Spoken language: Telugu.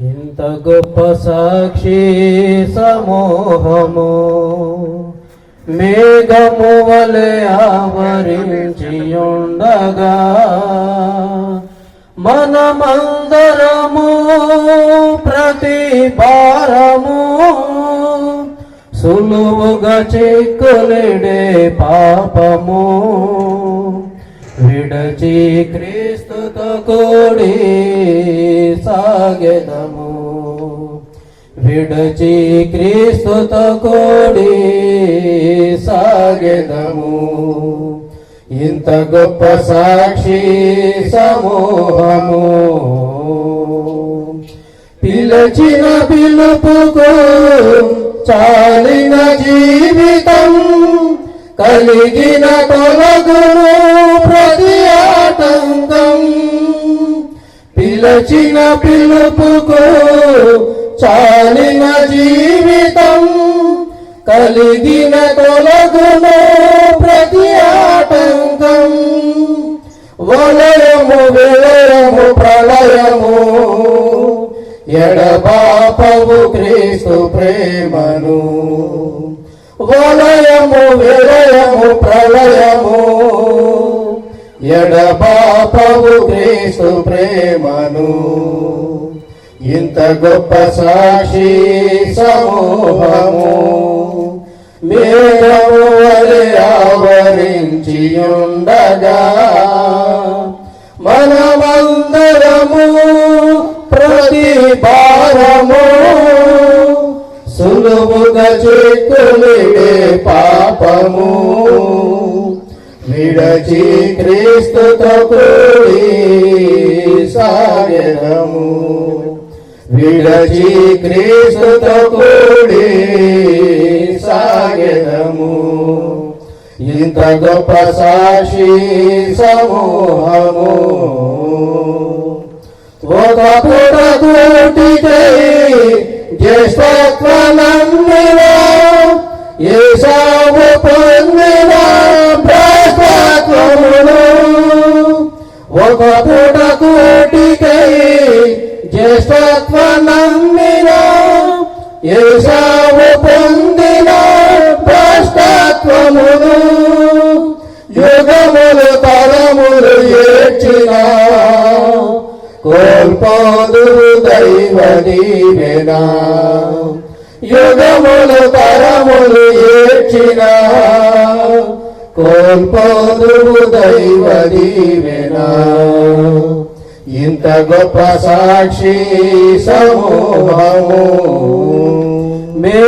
ఇంత గొప్ప సాక్షి సమూహము మేఘము వలె ఆవరించి ఉండగా మనమందరము ప్రతి భారము సులువుగా చిక్కులిడే పాపము విడచి క్రీస్తుతో కూడి సాగెదము. విడచి క్రీస్తుతో కూడి సాగెదము. ఇంత గొప్ప సాక్షి సమూహము. పిలచిన పిలుపుకు చాలిన జీవితం కలిగిన తొలగును ప్రతి ఆటంకం. పిలచిన పిలుపుకు చాలిన జీవితం కలిగిన తొలగును ప్రతి ఆటంకం. వలయము విలయము ప్రళయము ఎడబాపవు క్రీస్తు ప్రేమను. వలయము విలయము ప్రళయము ఎడబాపవు క్రీస్తు ప్రేమను? ఇంత గొప్ప సాక్షి సమూహము మేఘము వలె ఆవరించి ఉండగా మనమందరము ప్రతి భారము సులువుగా పాపము విడచి క్రీస్తుతో కూడి సాగరము విడచి క్రీస్తుతో కూడి సాగరము ఇంత గొప్ప సాక్షి సమూహము. ఒక పూట కూటికై జ్యేష్ఠత్వనమ్మినా ఏసా పూట కూటికై జ్యేష్ఠత్వనమ్మిన ఏసావు పొందిన భ్రష్టత్వమును యుగములు తరములు ఏడ్చిన. కోల్పోదు దైవ దీవెనా యుగములు తరములు ఏడ్చిన. కోల్పోదు దైవ దీవెనా ఇంత గొప్ప సాక్షి సమూహము. మే